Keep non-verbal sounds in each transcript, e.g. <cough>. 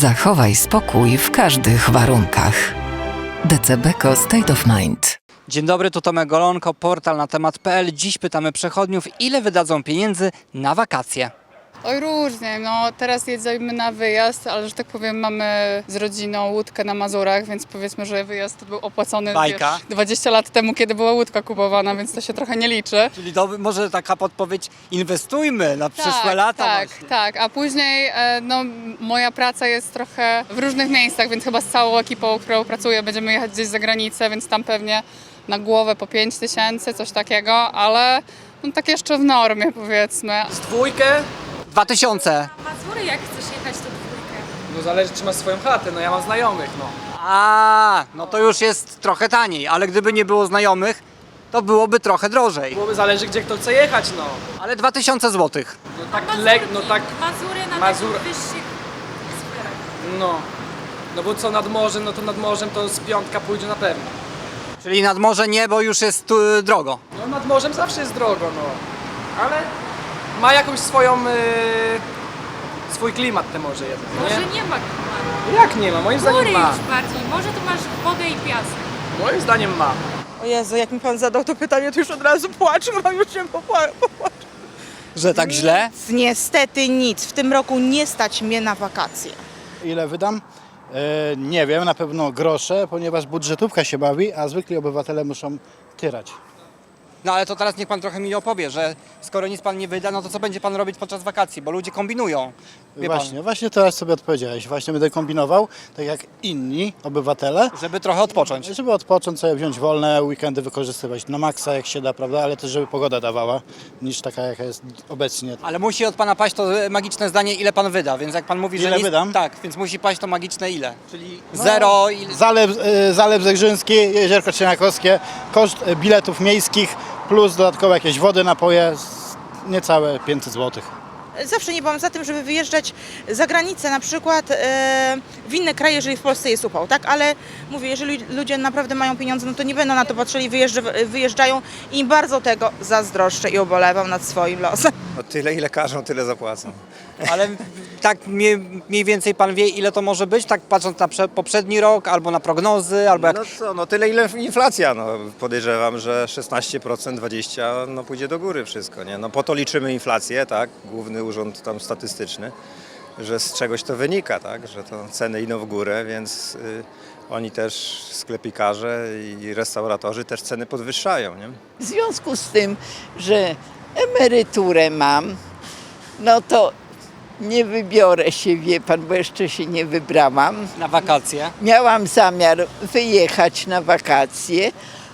Zachowaj spokój w każdych warunkach. DCBeko State of Mind. Dzień dobry, tu Tomek Golonko, portal na temat.pl. Dziś pytamy przechodniów, ile wydadzą pieniędzy na wakacje. Oj różnie, no teraz jedziemy na wyjazd, ale że tak powiem mamy z rodziną łódkę na Mazurach, więc powiedzmy, że wyjazd był opłacony Bajka. wiesz, 20 lat temu, kiedy była łódka kupowana, więc to się trochę nie liczy. Czyli do, może taka podpowiedź, inwestujmy na przyszłe lata. Tak, właśnie. tak, a później e, no, moja praca jest trochę w różnych miejscach, więc chyba z całą ekipą, którą pracuję, będziemy jechać gdzieś za granicę, więc tam pewnie na głowę po 5 tysięcy, coś takiego, ale no, tak jeszcze w normie powiedzmy. Z dwójkę? 2000. Mazury, jak chcesz jechać to dwójkę. No zależy czy masz swoją chatę, no ja mam znajomych, no. A, no to już jest trochę taniej, ale gdyby nie było znajomych, to byłoby trochę drożej. Byłoby zależy gdzie kto chce jechać, no. Ale 2000 złotych. No tak Mazurki, le, no tak, Mazury na Mazur- takich wyższych sferach. no. No bo co nad morzem, no to nad morzem to z piątka pójdzie na pewno. Czyli nad morze nie, bo już jest tu y, drogo. No nad morzem zawsze jest drogo, no. Ale ma jakąś swoją, y, swój klimat te morze jednak, Może nie? nie ma klimatu. Jak nie ma? Moim Góry zdaniem ma. już bardziej. Może to masz wodę i piasek. Moim zdaniem ma. O Jezu, jak mi pan zadał to pytanie, to już od razu płaczę, bo już się popła- popłaczę. Że tak źle? Niestety nic. W tym roku nie stać mnie na wakacje. Ile wydam? E, nie wiem, na pewno grosze, ponieważ budżetówka się bawi, a zwykli obywatele muszą tyrać. No ale to teraz niech pan trochę mi opowie, że skoro nic pan nie wyda, no to co będzie pan robić podczas wakacji? Bo ludzie kombinują. Wie właśnie, właśnie teraz sobie odpowiedziałeś. Właśnie będę kombinował, tak jak inni obywatele, pan, żeby trochę odpocząć. żeby odpocząć sobie, wziąć wolne, weekendy wykorzystywać na maksa jak się da, prawda? Ale też żeby pogoda dawała, niż taka jaka jest obecnie. Ale musi od pana paść to magiczne zdanie, ile pan wyda, więc jak pan mówi, że Ile nic, wydam? Tak, więc musi paść to magiczne ile? Czyli zero, ile... Zalew, e, Zalew Zegrzyński, Jeziorko Trzemiakowskie, koszt e, biletów miejskich plus dodatkowo jakieś wody, napoje, niecałe 500 złotych. Zawsze nie byłam za tym, żeby wyjeżdżać za granicę, na przykład e, w inne kraje, jeżeli w Polsce jest upał, tak? Ale mówię, jeżeli ludzie naprawdę mają pieniądze, no to nie będą na to patrzyli, wyjeżdża, wyjeżdżają i bardzo tego zazdroszczę i ubolewam nad swoim losem. No tyle ile każą, tyle zapłacą. Ale tak mniej, mniej więcej pan wie, ile to może być, tak patrząc na prze, poprzedni rok, albo na prognozy, albo jak... No co, no tyle ile inflacja, no podejrzewam, że 16%, 20% no pójdzie do góry wszystko, nie? No po to liczymy inflację, tak, Główny Urząd tam Statystyczny, że z czegoś to wynika, tak, że to ceny idą w górę, więc y, oni też, sklepikarze i restauratorzy też ceny podwyższają, nie? W związku z tym, że emeryturę mam, no to nie wybiorę się, wie pan, bo jeszcze się nie wybrałam. Na wakacje. Miałam zamiar wyjechać na wakacje,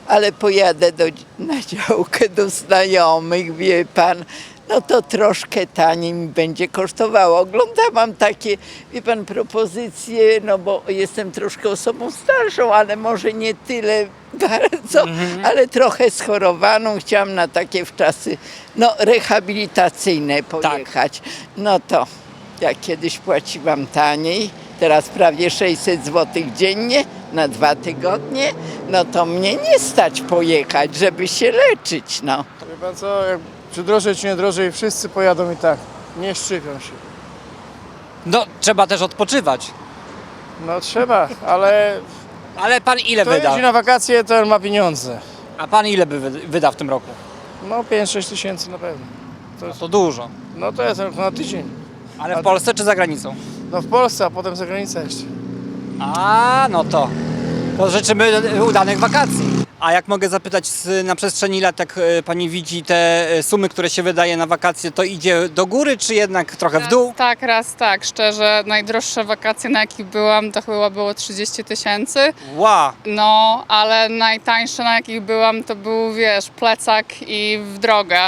ale pojadę do, na działkę do znajomych, wie pan. No to troszkę taniej mi będzie kosztowało. Oglądałam takie, wie pan, propozycje, no bo jestem troszkę osobą starszą, ale może nie tyle bardzo, ale trochę schorowaną. Chciałam na takie w czasy, no rehabilitacyjne pojechać. No to jak kiedyś płaciłam taniej, teraz prawie 600 zł dziennie na dwa tygodnie, no to mnie nie stać pojechać, żeby się leczyć, no. Wie pan co, jak czy drożej, czy nie drożej, wszyscy pojadą i tak. Nie szczypią się. No, trzeba też odpoczywać. No trzeba, ale Ale pan ile kto wyda? jeździ na wakacje, to ma pieniądze. A pan ile by wy- wyda w tym roku? No 5-6 tysięcy na pewno. To No jest, to dużo. no to jest na tydzień. Ale w Polsce czy za granicą? No w Polsce, a potem za granicę jeszcze. A, no to. To życzymy udanych wakacji. A jak mogę zapytać, z- na przestrzeni lat, jak e, pani widzi te e, sumy, które się wydaje na wakacje, to idzie do góry, czy jednak trochę w Raz dół? tak, raz tak. Szczerze, najdroższe wakacje, na jakich byłam, to chyba było 30 tysięcy. Ła! No, ale najtańsze, na jakich byłam, to był, wiesz, plecak i w drogę.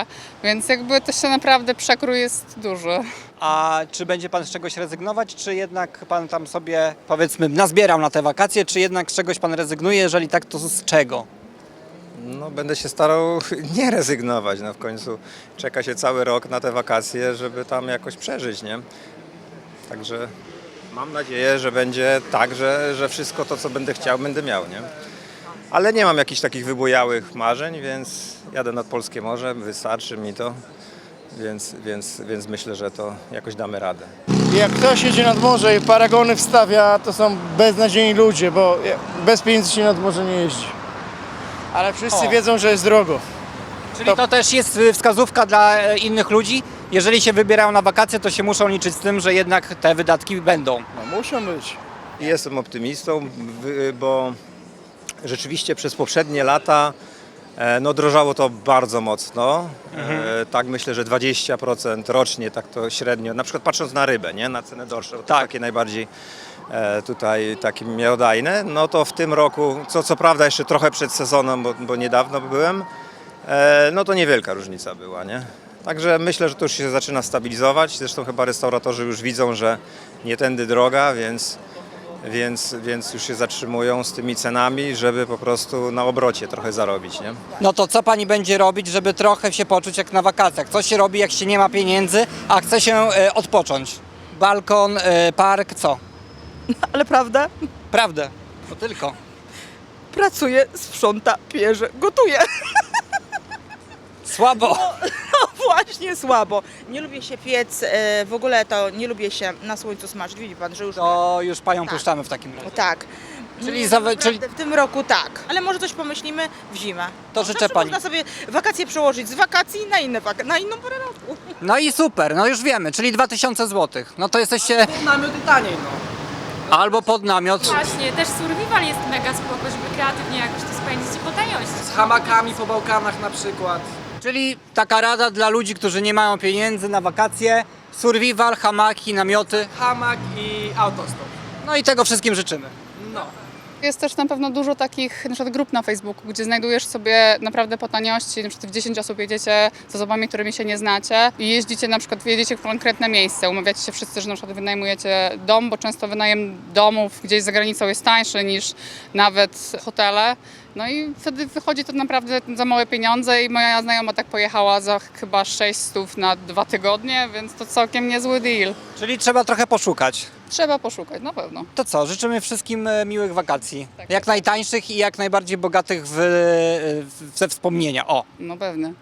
Więc jakby to się naprawdę przekrój jest duży. A czy będzie pan z czegoś rezygnować, czy jednak pan tam sobie, powiedzmy, nazbierał na te wakacje, czy jednak z czegoś pan rezygnuje? Jeżeli tak, to z czego? No będę się starał <laughs> nie rezygnować, no w końcu czeka się cały rok na te wakacje, żeby tam jakoś przeżyć, nie? Także mam nadzieję, że będzie tak, że, że wszystko to, co będę chciał, będę miał, nie? Ale nie mam jakichś takich wybujałych marzeń, więc jadę nad Polskie Morze, wystarczy mi to, więc, więc, więc myślę, że to jakoś damy radę. Jak ktoś jedzie nad morze i paragony wstawia, to są beznadziejni ludzie, bo bez pieniędzy się nad morze nie jeździ. Ale wszyscy O. wiedzą, że jest drogo. Czyli to też jest y, wskazówka dla e, innych ludzi. Jeżeli się wybierają na wakacje, to się muszą liczyć z tym, że jednak te wydatki będą. No muszą być. Jestem optymistą, wy- bo rzeczywiście przez poprzednie lata e, no, drożało to bardzo mocno. E, tak myślę, że 20% rocznie, tak to średnio. Na przykład patrząc na rybę, nie? na cenę dorsze, to Tak. takie najbardziej tutaj takie miarodajne. No to w tym roku, co, co prawda jeszcze trochę przed sezonem, bo, bo niedawno byłem, e, no to niewielka różnica była, nie? Także myślę, że to już się zaczyna stabilizować. Zresztą chyba restauratorzy już widzą, że nie tędy droga, więc więc, więc już się zatrzymują z tymi cenami, żeby po prostu na obrocie trochę zarobić, nie? No to co pani będzie robić, żeby trochę się poczuć jak na wakacjach? Co się robi, jak się nie ma pieniędzy, a chce się e, odpocząć? Balkon, e, park, co? <laughs> Ale prawda? Prawdę. To tylko. Pracuje, sprząta, pierze, gotuje. <laughs> Słabo. No właśnie słabo. Nie lubię się piec, e, w ogóle to nie lubię się na słońcu smażyć. Widzi pan, że już... To już panią Tak. puszczamy w takim razie. Tak. Czyli Nie, za- naprawdę czyli- W tym roku tak, ale może coś pomyślimy w zimę. To życzę zawsze pani. Można sobie wakacje przełożyć z wakacji na, inne wak- na inną porę roku. No i super, no już wiemy, czyli 2000 zł. No to jesteście Namioty taniej, no. Albo pod namiot. Właśnie, też survival jest mega spoko, żeby kreatywnie jakoś to spędzić i po taniości. Z hamakami po Bałkanach na przykład. Czyli taka rada dla ludzi, którzy nie mają pieniędzy na wakacje. Survival, hamaki, namioty. Hamak i autostop. No i tego wszystkim życzymy. No. Jest też na pewno dużo takich na przykład grup na Facebooku, gdzie znajdujesz sobie naprawdę po taniości, na przykład w 10 osób jedziecie z osobami, którymi się nie znacie i jeździcie na przykład, jedziecie w konkretne miejsce, umawiacie się wszyscy, że na przykład wynajmujecie dom, bo często wynajem domów gdzieś za granicą jest tańszy niż nawet hotele. No i wtedy wychodzi to naprawdę za małe pieniądze i moja znajoma tak pojechała za chyba 600 na dwa tygodnie, więc to całkiem niezły deal. Czyli trzeba trochę poszukać. Trzeba poszukać, na pewno. To co, życzymy wszystkim e, miłych wakacji. Tak. Jak najtańszych i jak najbardziej bogatych w, w, we wspomnienia. O. No pewnie.